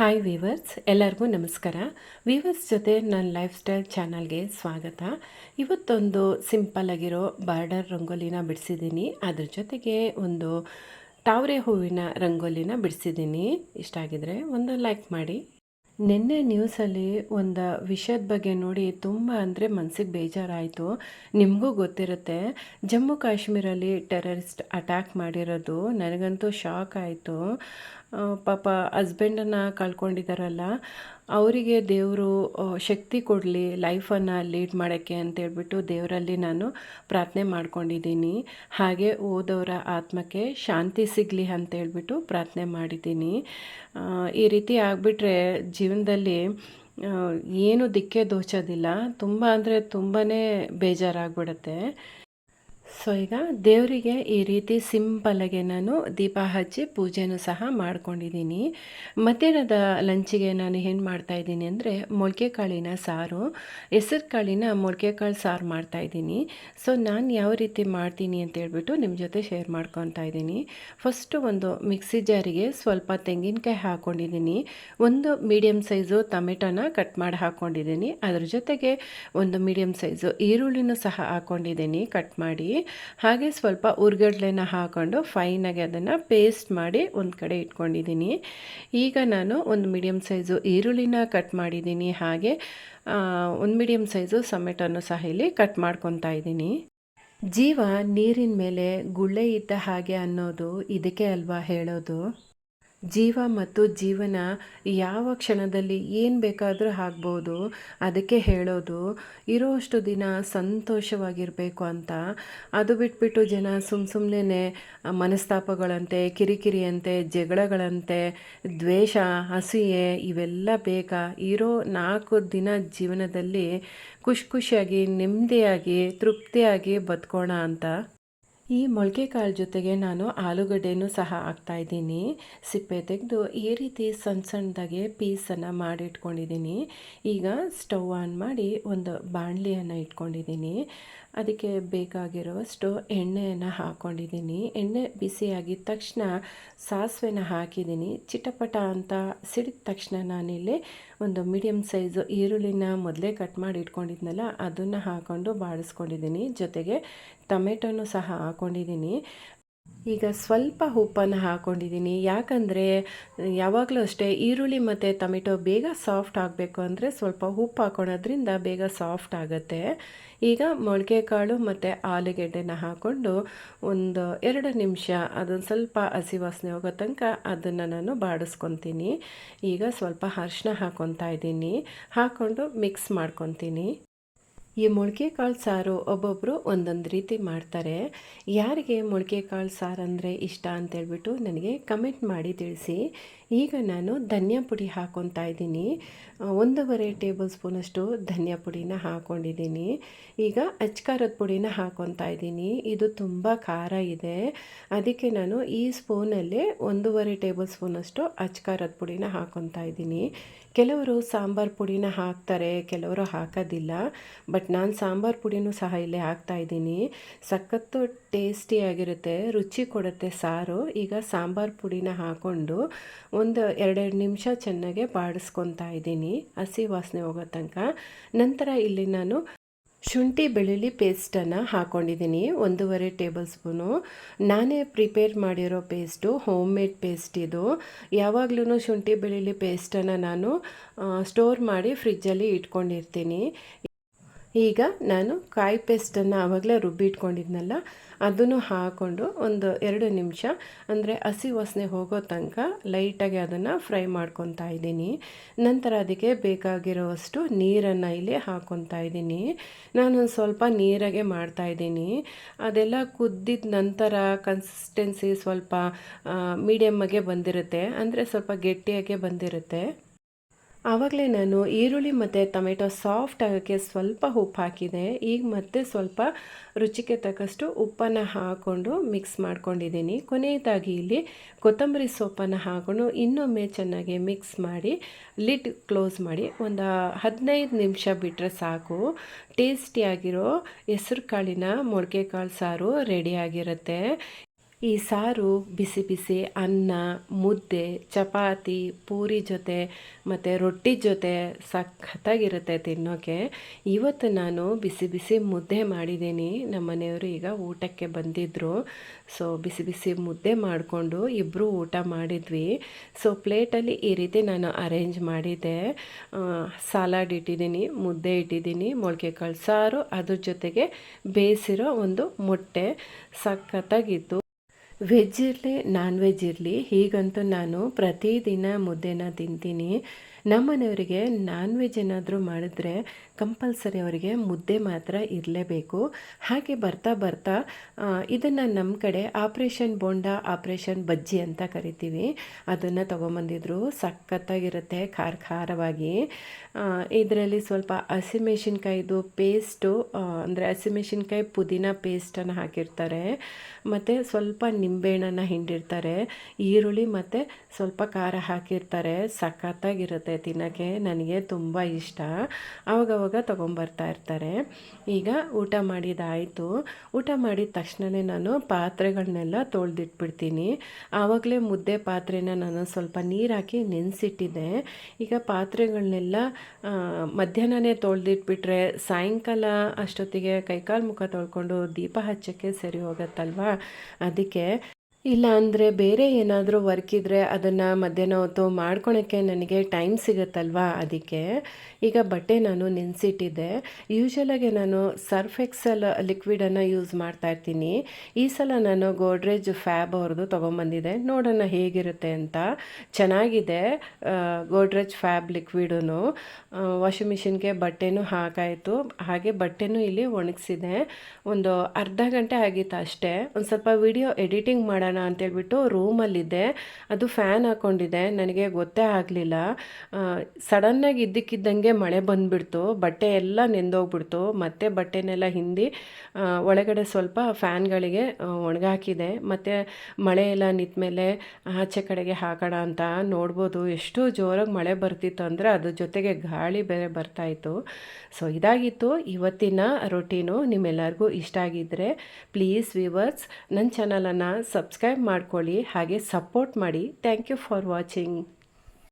Hi viewers ಎಲ್ಲರಿಗೂ ನಮಸ್ಕಾರ. Viewers ಜೊತೆ ನನ್ನ ಲೈಫ್ ಸ್ಟೈಲ್ ಚಾನಲ್ಗೆ ಸ್ವಾಗತ. ಇವತ್ತೊಂದು ಸಿಂಪಲ್ ಆಗಿರೋ ಬಾರ್ಡರ್ ರಂಗೋಲಿನ ಬಿಡಿಸಿದ್ದೀನಿ. ಅದ್ರ ಜೊತೆಗೆ ಒಂದು ತಾವರೆ ಹೂವಿನ ರಂಗೋಲಿನ ಬಿಡಿಸಿದ್ದೀನಿ. ಇಷ್ಟ ಆಗಿದ್ರೆ ಒಂದು ಲೈಕ್ ಮಾಡಿ. ನಿನ್ನೆ ನ್ಯೂಸಲ್ಲಿ ಒಂದು ವಿಷಯದ ಬಗ್ಗೆ ನೋಡಿ ತುಂಬ ಅಂದರೆ ಮನಸ್ಸಿಗೆ ಬೇಜಾರಾಯಿತು. ನಿಮಗೂ ಗೊತ್ತಿರುತ್ತೆ, ಜಮ್ಮು ಕಾಶ್ಮೀರಲ್ಲಿ ಟೆರರಿಸ್ಟ್ ಅಟ್ಯಾಕ್ ಮಾಡಿರೋದು ನನಗಂತೂ ಶಾಕ್ ಆಯಿತು. ಪಾಪ ಹಸ್ಬೆಂಡನ್ನು ಕಳ್ಕೊಂಡಿದ್ದಾರಲ್ಲ ಅವರಿಗೆ ದೇವರು ಶಕ್ತಿ ಕೊಡಲಿ, ಲೈಫನ್ನು ಲೀಡ್ ಮಾಡೋಕ್ಕೆ ಅಂತೇಳ್ಬಿಟ್ಟು ದೇವರಲ್ಲಿ ನಾನು ಪ್ರಾರ್ಥನೆ ಮಾಡ್ಕೊಂಡಿದ್ದೀನಿ. ಹಾಗೆ ಓದೋರ ಆತ್ಮಕ್ಕೆ ಶಾಂತಿ ಸಿಗಲಿ ಅಂತೇಳ್ಬಿಟ್ಟು ಪ್ರಾರ್ಥನೆ ಮಾಡಿದ್ದೀನಿ. ಈ ರೀತಿ ಆಗಿಬಿಟ್ರೆ ಜೀವನದಲ್ಲಿ ಏನು ದಿಕ್ಕೆ ದೋಚೋದಿಲ್ಲ ತುಂಬ ಅಂದರೆ ತುಂಬಾ ಬೇಜಾರಾಗ್ಬಿಡುತ್ತೆ. ಸೊ ಈಗ ದೇವರಿಗೆ ಈ ರೀತಿ ಸಿಂಪಲಾಗೆ ನಾನು ದೀಪ ಹಚ್ಚಿ ಪೂಜೆನೂ ಸಹ ಮಾಡ್ಕೊಂಡಿದ್ದೀನಿ. ಮಧ್ಯಾಹ್ನದ ಲಂಚಿಗೆ ನಾನು ಏನು ಮಾಡ್ತಾಯಿದ್ದೀನಿ ಅಂದರೆ ಮೊಳಕೆ ಕಾಳಿನ ಸಾರು ಹೆಸರು ಕಾಳಿನ ಮೊಳಕೆ ಕಾಳು ಸಾರು ಮಾಡ್ತಾಯಿದ್ದೀನಿ ಸೊ ನಾನು ಯಾವ ರೀತಿ ಮಾಡ್ತೀನಿ ಅಂತ ಹೇಳ್ಬಿಟ್ಟು ನಿಮ್ಮ ಜೊತೆ ಶೇರ್ ಮಾಡ್ಕೊತಾ ಇದ್ದೀನಿ. ಫಸ್ಟು ಒಂದು ಮಿಕ್ಸಿ ಜಾರಿಗೆ ಸ್ವಲ್ಪ ತೆಂಗಿನಕಾಯಿ ಹಾಕ್ಕೊಂಡಿದ್ದೀನಿ ಒಂದು ಮೀಡಿಯಮ್ ಸೈಜು ಟೊಮೆಟೊನ ಕಟ್ ಮಾಡಿ ಹಾಕ್ಕೊಂಡಿದ್ದೀನಿ ಅದ್ರ ಜೊತೆಗೆ ಒಂದು ಮೀಡಿಯಮ್ ಸೈಜು ಈರುಳ್ಳಿನೂ ಸಹ ಹಾಕ್ಕೊಂಡಿದ್ದೀನಿ ಕಟ್ ಮಾಡಿ. ಹಾಗೆ ಸ್ವಲ್ಪ ಉರ್ಗಡ್ಲೆನ ಹಾಕೊಂಡು ಫೈನಾಗಿ ಅದನ್ನು ಪೇಸ್ಟ್ ಮಾಡಿ ಒಂದು ಕಡೆ ಇಟ್ಕೊಂಡಿದ್ದೀನಿ. ಈಗ ನಾನು ಒಂದು ಮೀಡಿಯಮ್ ಸೈಜು ಈರುಳ್ಳಿನ ಕಟ್ ಮಾಡಿದ್ದೀನಿ. ಹಾಗೆ ಒಂದು ಮೀಡಿಯಮ್ ಸೈಜು ಸಮೆಟನ್ನು ಸಹ ಇಲ್ಲಿ ಕಟ್ ಮಾಡ್ಕೊತಾ ಇದ್ದೀನಿ. ಜೀವ ನೀರಿನ ಮೇಲೆ ಗುಳ್ಳೆ ಇದ್ದ ಹಾಗೆ ಅನ್ನೋದು ಇದಕ್ಕೆ ಅಲ್ವಾ ಹೇಳೋದು? ಜೀವ ಮತ್ತು ಜೀವನ ಯಾವ ಕ್ಷಣದಲ್ಲಿ ಏನು ಬೇಕಾದರೂ ಆಗ್ಬೋದು. ಅದಕ್ಕೆ ಹೇಳೋದು, ಇರೋಷ್ಟು ದಿನ ಸಂತೋಷವಾಗಿರಬೇಕು ಅಂತ. ಅದು ಬಿಟ್ಬಿಟ್ಟು ಜನ ಸುಮ್ಮ ಸುಮ್ಮನೆ ಮನಸ್ತಾಪಗಳಂತೆ, ಕಿರಿಕಿರಿಯಂತೆ, ಜಗಳಗಳಂತೆ, ದ್ವೇಷ ಹಸಿಯೆ ಇವೆಲ್ಲ ಬೇಗ ಇರೋ ನಾಲ್ಕು ದಿನ ಜೀವನದಲ್ಲಿ ಖುಷಿ ಖುಷಿಯಾಗಿ, ನೆಮ್ಮದಿಯಾಗಿ, ತೃಪ್ತಿಯಾಗಿ ಬದುಕೋಣ ಅಂತ. ಈ ಮೊಳಕೆ ಕಾಳು ಜೊತೆಗೆ ನಾನು ಆಲೂಗಡ್ಡೆನೂ ಸಹ ಹಾಕ್ತಾಯಿದ್ದೀನಿ ಸಿಪ್ಪೆ ತೆಗೆದು ಈ ರೀತಿ ಸಣ್ಣ ಸಣ್ಣದಾಗೆ ಪೀಸನ್ನು ಮಾಡಿಟ್ಕೊಂಡಿದ್ದೀನಿ. ಈಗ ಸ್ಟವ್ ಆನ್ ಮಾಡಿ ಒಂದು ಬಾಣಲಿಯನ್ನು ಇಟ್ಕೊಂಡಿದ್ದೀನಿ. ಅದಕ್ಕೆ ಬೇಕಾಗಿರುವಷ್ಟು ಎಣ್ಣೆಯನ್ನು ಹಾಕ್ಕೊಂಡಿದ್ದೀನಿ ಎಣ್ಣೆ ಬಿಸಿಯಾಗಿದ್ದ ತಕ್ಷಣ ಸಾಸಿವೆನ ಹಾಕಿದ್ದೀನಿ. ಚಿಟಪಟ ಅಂತ ಸಿಡಿದ ತಕ್ಷಣ ನಾನಿಲ್ಲಿ ಒಂದು ಮೀಡಿಯಮ್ ಸೈಜು ಈರುಳ್ಳಿನ ಮೊದಲೇ ಕಟ್ ಮಾಡಿ ಇಟ್ಕೊಂಡಿದ್ನಲ್ಲ ಅದನ್ನು ಹಾಕ್ಕೊಂಡು ಬಾಡಿಸ್ಕೊಂಡಿದ್ದೀನಿ ಜೊತೆಗೆ ಟೊಮೆಟೊನೂ ಸಹ ಹಾಕ್ಕೊಂಡಿದ್ದೀನಿ ಈಗ ಸ್ವಲ್ಪ ಉಪ್ಪನ್ನು ಹಾಕ್ಕೊಂಡಿದ್ದೀನಿ ಯಾಕಂದರೆ ಯಾವಾಗಲೂ ಅಷ್ಟೇ ಈರುಳ್ಳಿ ಮತ್ತು ಟೊಮೆಟೊ ಬೇಗ ಸಾಫ್ಟ್ ಆಗಬೇಕು ಅಂದರೆ ಸ್ವಲ್ಪ ಉಪ್ಪು ಹಾಕೊಳೋದ್ರಿಂದ ಬೇಗ ಸಾಫ್ಟ್ ಆಗುತ್ತೆ. ಈಗ ಮೊಳಕೆ ಕಾಳು ಮತ್ತು ಆಲೂಗೆಡ್ಡೆನ ಹಾಕ್ಕೊಂಡು ಒಂದು ಎರಡು ನಿಮಿಷ ಅದೊಂದು ಸ್ವಲ್ಪ ಹಸಿ ವಾಸನೆ ಹೋಗೋ ತನಕ ಅದನ್ನು ನಾನು ಬಾಡಿಸ್ಕೊತೀನಿ. ಈಗ ಸ್ವಲ್ಪ ಅರಿಶಿನ ಹಾಕ್ಕೊತಾ ಇದ್ದೀನಿ. ಹಾಕ್ಕೊಂಡು ಮಿಕ್ಸ್ ಮಾಡ್ಕೊತೀನಿ. ಈ ಮೊಳಕೆ ಕಾಳು ಸಾರು ಒಬ್ಬೊಬ್ಬರು ಒಂದೊಂದು ರೀತಿ ಮಾಡ್ತಾರೆ. ಯಾರಿಗೆ ಮೊಳಕೆ ಕಾಳು ಸಾರು ಅಂದರೆ ಇಷ್ಟ ಅಂತೇಳ್ಬಿಟ್ಟು ನನಗೆ ಕಮೆಂಟ್ ಮಾಡಿ ತಿಳಿಸಿ. ಈಗ ನಾನು ಧನಿಯಾ ಪುಡಿ ಹಾಕೊತಾ ಇದ್ದೀನಿ. ಒಂದೂವರೆ ಟೇಬಲ್ ಸ್ಪೂನಷ್ಟು ಧನಿಯಾ ಪುಡಿನ ಹಾಕ್ಕೊಂಡಿದ್ದೀನಿ ಈಗ ಅಚ್ಕಾರದ ಪುಡಿನ ಹಾಕೊತಾ ಇದ್ದೀನಿ. ಇದು ತುಂಬ ಖಾರ ಇದೆ. ಅದಕ್ಕೆ ನಾನು ಈ ಸ್ಪೂನಲ್ಲಿ ಒಂದೂವರೆ ಟೇಬಲ್ ಸ್ಪೂನಷ್ಟು ಅಚ್ಕಾರದ ಪುಡಿನ ಹಾಕೊತಾ ಇದ್ದೀನಿ. ಕೆಲವರು ಸಾಂಬಾರು ಪುಡಿನ ಹಾಕ್ತಾರೆ, ಕೆಲವರು ಹಾಕೋದಿಲ್ಲ. ಬಟ್ ನಾನು ಸಾಂಬಾರು ಪುಡಿನೂ ಸಹ ಇಲ್ಲೇ ಹಾಕ್ತಾಯಿದ್ದೀನಿ ಸಖತ್ತು ಟೇಸ್ಟಿಯಾಗಿರುತ್ತೆ, ರುಚಿ ಕೊಡುತ್ತೆ ಸಾರು. ಈಗ ಸಾಂಬಾರು ಪುಡಿನ ಹಾಕ್ಕೊಂಡು ಒಂದು ಎರಡೆರಡು ನಿಮಿಷ ಚೆನ್ನಾಗೆ ಬಾಡಿಸ್ಕೊತಾ ಇದ್ದೀನಿ. ಹಸಿ ವಾಸನೆ ಹೋಗೋ ತನಕ. ನಂತರ ಇಲ್ಲಿ ನಾನು ಶುಂಠಿ ಬೆಳ್ಳುಳ್ಳಿ ಪೇಸ್ಟನ್ನು ಹಾಕ್ಕೊಂಡಿದ್ದೀನಿ ಒಂದೂವರೆ ಟೇಬಲ್ ಸ್ಪೂನು. ನಾನೇ ಪ್ರಿಪೇರ್ ಮಾಡಿರೋ ಪೇಸ್ಟು ಹೋಮ್ ಮೇಡ್ ಪೇಸ್ಟ್ ಇದು. ಯಾವಾಗಲೂ ಶುಂಠಿ ಬೆಳ್ಳುಳ್ಳಿ ಪೇಸ್ಟನ್ನು ನಾನು ಸ್ಟೋರ್ ಮಾಡಿ ಫ್ರಿಜ್ಜಲ್ಲಿ ಇಟ್ಕೊಂಡಿರ್ತೀನಿ. ಈಗ ನಾನು ಕಾಯಿ ಪೇಸ್ಟನ್ನು ಆವಾಗಲೇ ರುಬ್ಬಿಟ್ಕೊಂಡಿದ್ನಲ್ಲ, ಅದನ್ನು ಹಾಕ್ಕೊಂಡು ಒಂದು ಎರಡು ನಿಮಿಷ, ಅಂದರೆ ಹಸಿ ವಾಸನೆ ಹೋಗೋ ತನಕ ಲೈಟಾಗಿ ಅದನ್ನು ಫ್ರೈ ಮಾಡ್ಕೊತಾ ಇದ್ದೀನಿ. ನಂತರ ಅದಕ್ಕೆ ಬೇಕಾಗಿರೋವಷ್ಟು ನೀರನ್ನು ಇಲ್ಲಿ ಹಾಕ್ಕೊತಾ ಇದ್ದೀನಿ. ನಾನು ಸ್ವಲ್ಪ ನೀರಾಗೆ ಮಾಡ್ತಾಯಿದ್ದೀನಿ ಅದೆಲ್ಲ ಕುದ್ದಿದ ನಂತರ ಕನ್ಸಿಸ್ಟೆನ್ಸಿ ಸ್ವಲ್ಪ ಮೀಡಿಯಮ್ಮಾಗೆ ಬಂದಿರುತ್ತೆ. ಅಂದರೆ ಸ್ವಲ್ಪ ಗಟ್ಟಿಯಾಗೆ ಬಂದಿರುತ್ತೆ. ಆವಾಗಲೇ ನಾನು ಈರುಳ್ಳಿ ಮತ್ತು ಟೊಮೆಟೊ ಸಾಫ್ಟ್ ಆಗೋಕ್ಕೆ ಸ್ವಲ್ಪ ಉಪ್ಪು ಹಾಕಿದೆ. ಈಗ ಮತ್ತೆ ಸ್ವಲ್ಪ ರುಚಿಗೆ ತಕ್ಕಷ್ಟು ಉಪ್ಪನ್ನು ಹಾಕ್ಕೊಂಡು ಮಿಕ್ಸ್ ಮಾಡ್ಕೊಂಡಿದ್ದೀನಿ. ಕೊನೆಯದಾಗಿ ಇಲ್ಲಿ ಕೊತ್ತಂಬರಿ ಸೊಪ್ಪನ್ನು ಹಾಕ್ಕೊಂಡು ಇನ್ನೊಮ್ಮೆ ಚೆನ್ನಾಗಿ ಮಿಕ್ಸ್ ಮಾಡಿ ಲಿಡ್ ಕ್ಲೋಸ್ ಮಾಡಿ ಒಂದು ಹದಿನೈದು ನಿಮಿಷ ಬಿಟ್ಟರೆ ಸಾಕು. ಟೇಸ್ಟಿಯಾಗಿರೋ ಹೆಸ್ರು ಕಾಳಿನ ಮೊಳಕೆ ಕಾಳು ಸಾರು ರೆಡಿಯಾಗಿರುತ್ತೆ ಈ ಸಾರು ಬಿಸಿ ಬಿಸಿ ಅನ್ನ, ಮುದ್ದೆ, ಚಪಾತಿ, ಪೂರಿ ಜೊತೆ ಮತ್ತು ರೊಟ್ಟಿ ಜೊತೆ ಸಖತ್ತಾಗಿರುತ್ತೆ ತಿನ್ನೋಕ್ಕೆ ಇವತ್ತು ನಾನು ಬಿಸಿ ಬಿಸಿ ಮುದ್ದೆ ಮಾಡಿದ್ದೀನಿ. ನಮ್ಮ ಮನೆಯವರು ಈಗ ಊಟಕ್ಕೆ ಬಂದಿದ್ದರು ಸೊ ಬಿಸಿ ಬಿಸಿ ಮುದ್ದೆ ಮಾಡಿಕೊಂಡು ಇಬ್ಬರು ಊಟ ಮಾಡಿದ್ವಿ. ಸೊ ಪ್ಲೇಟಲ್ಲಿ ಈ ರೀತಿ ನಾನು ಅರೇಂಜ್ ಮಾಡಿದ್ದೆ. ಸಲಾಡ್ ಇಟ್ಟಿದ್ದೀನಿ, ಮುದ್ದೆ ಇಟ್ಟಿದ್ದೀನಿ ಮೊಳಕೆ ಕಾಳು ಸಾರು, ಅದ್ರ ಜೊತೆಗೆ ಬೇಯಿಸಿರೋ ಒಂದು ಮೊಟ್ಟೆ ಸಖತ್ತಾಗಿತ್ತು. ವೆಜ್ ಇರಲಿ ನಾನ್ ವೆಜ್ ಇರಲಿ ಹೀಗಂತೂ ನಾನು ಪ್ರತಿದಿನ ಮುದ್ದೆನ ತಿಂತೀನಿ. ನಮ್ಮನೆಯವರಿಗೆ ನಾನ್ ವೆಜ್ ಏನಾದರೂ ಮಾಡಿದ್ರೆ ಕಂಪಲ್ಸರಿ ಅವರಿಗೆ ಮುದ್ದೆ ಮಾತ್ರ ಇರಲೇಬೇಕು. ಹಾಗೆ ಬರ್ತಾ ಬರ್ತಾ ಇದನ್ನು ನಮ್ಮ ಕಡೆ ಆಪ್ರೇಷನ್ ಬೋಂಡ ಆಪ್ರೇಷನ್ ಬಜ್ಜಿ ಅಂತ ಕರಿತೀವಿ. ಅದನ್ನು ತೊಗೊಂಬಂದಿದ್ರು, ಸಖತ್ತಾಗಿರುತ್ತೆ ಖಾರ ಖಾರವಾಗಿ ಇದರಲ್ಲಿ ಸ್ವಲ್ಪ ಹಸಿಮೆಣಸಿನ್ಕಾಯಿದು ಪೇಸ್ಟು ಅಂದರೆ ಹಸಿಮೆಣಸಿನ್ಕಾಯಿ ಪುದೀನ ಪೇಸ್ಟನ್ನು ಹಾಕಿರ್ತಾರೆ. ಮತ್ತು ಸ್ವಲ್ಪ ನಿಂಬೆಹಣ್ಣನ್ನು ಹಿಂಡಿರ್ತಾರೆ. ಈರುಳ್ಳಿ ಮತ್ತು ಸ್ವಲ್ಪ ಖಾರ ಹಾಕಿರ್ತಾರೆ. ಸಖತ್ತಾಗಿರುತ್ತೆ. ತಿನ್ನೋಕ್ಕೆ ನನಗೆ ತುಂಬ ಇಷ್ಟ. ಆವಾಗವಾಗ ತೊಗೊಂಬರ್ತಾ ಇರ್ತಾರೆ. ಈಗ ಊಟ ಮಾಡಿದಾಯಿತು. ಊಟ ಮಾಡಿದ ತಕ್ಷಣವೇ ನಾನು ಪಾತ್ರೆಗಳನ್ನೆಲ್ಲ ತೊಳೆದಿಟ್ಬಿಡ್ತೀನಿ. ಆವಾಗಲೇ ಮುದ್ದೆ ಪಾತ್ರೆನ ನಾನು ಸ್ವಲ್ಪ ನೀರು ಹಾಕಿ ನೆನೆಸಿಟ್ಟಿದ್ದೆ. ಈಗ ಪಾತ್ರೆಗಳನ್ನೆಲ್ಲ ಮಧ್ಯಾಹ್ನನೇ ತೊಳೆದಿಟ್ಬಿಟ್ರೆ ಸಾಯಂಕಾಲ ಅಷ್ಟೊತ್ತಿಗೆ ಕೈಕಾಲು ಮುಖ ತೊಳ್ಕೊಂಡು ದೀಪ ಹಚ್ಚೋಕ್ಕೆ ಸರಿ ಹೋಗತ್ತಲ್ವಾ? ಅದಕ್ಕೆ ಇಲ್ಲ ಅಂದರೆ ಬೇರೆ ಏನಾದರೂ ವರ್ಕ್ ಇದ್ದರೆ ಅದನ್ನು ಮಧ್ಯಾಹ್ನ ಹೊತ್ತು ಮಾಡ್ಕೊಳಕ್ಕೆ ನನಗೆ ಟೈಮ್ ಸಿಗುತ್ತಲ್ವಾ ಅದಕ್ಕೆ. ಈಗ ಬಟ್ಟೆ ನಾನು ನೆನೆಸಿಟ್ಟಿದ್ದೆ. ಯೂಶ್ವಲಾಗೆ ನಾನು ಸರ್ಫ್ ಎಕ್ಸೆಲ್ ಲಿಕ್ವಿಡನ್ನು ಯೂಸ್ ಮಾಡ್ತಾ ಇರ್ತೀನಿ. ಈ ಸಲ ನಾನು ಗೋಡ್ರೇಜ್ ಫ್ಯಾಬ್ ಅವ್ರದ್ದು ತೊಗೊಂಬಂದಿದ್ದೆ ನೋಡೋಣ ಹೇಗಿರುತ್ತೆ ಅಂತ. ಚೆನ್ನಾಗಿದೆ ಗೋಡ್ರೇಜ್ ಫ್ಯಾಬ್ ಲಿಕ್ವಿಡೂ ವಾಷಿಂಗ್ ಮಿಷಿನ್ಗೆ ಬಟ್ಟೆನೂ ಹಾಕಾಯಿತು. ಹಾಗೆ ಬಟ್ಟೆನೂ ಇಲ್ಲಿ ಒಣಗಿಸಿದೆ. ಒಂದು ಅರ್ಧ ಗಂಟೆ ಆಗಿತ್ತು ಅಷ್ಟೇ. ಒಂದು ಸ್ವಲ್ಪ ವಿಡಿಯೋ ಎಡಿಟಿಂಗ್ ಮಾಡೋಣ ಮಾಡೋಣ ಅಂತೇಳ್ಬಿಟ್ಟು ರೂಮಲ್ಲಿದ್ದೆ. ಅದು ಫ್ಯಾನ್ ಹಾಕ್ಕೊಂಡಿದ್ದೆ ನನಗೆ ಗೊತ್ತೇ ಆಗಲಿಲ್ಲ. ಸಡನ್ನಾಗಿ ಇದ್ದಕ್ಕಿದ್ದಂಗೆ ಮಳೆ ಬಂದುಬಿಡ್ತು. ಬಟ್ಟೆ ಎಲ್ಲ ನೆಂದೋಗ್ಬಿಡ್ತು. ಮತ್ತೆ ಬಟ್ಟೆನೆಲ್ಲ ಹಿಂದಿ ಒಳಗಡೆ ಸ್ವಲ್ಪ ಫ್ಯಾನ್ಗಳಿಗೆ ಒಣಗಾಕಿದೆ. ಮತ್ತು ಮಳೆ ಎಲ್ಲ ನಿಂತ ಮೇಲೆ ಆಚೆ ಕಡೆಗೆ ಹಾಕೋಣ ಅಂತ ನೋಡ್ಬೋದು. ಎಷ್ಟು ಜೋರಾಗಿ ಮಳೆ ಬರ್ತಿತ್ತು ಅಂದರೆ ಅದ್ರ ಜೊತೆಗೆ ಗಾಳಿ ಬೇರೆ ಬರ್ತಾಯಿತ್ತು ಸೊ, ಇದಾಗಿತ್ತು. ಇವತ್ತಿನ ರೊಟೀನು ನಿಮ್ಮೆಲ್ಲರಿಗೂ ಇಷ್ಟ ಆಗಿದ್ದರೆ ಪ್ಲೀಸ್ ವಿವರ್ಸ್ ನನ್ನ ಚಾನಲನ್ನು ಸಬ್ಸ್ಕ್ರೈಬ್ ಮಾಡ್ಕೊಳ್ಳಿ ಹಾಗೆ ಸಪೋರ್ಟ್ ಮಾಡಿ. Thank you for watching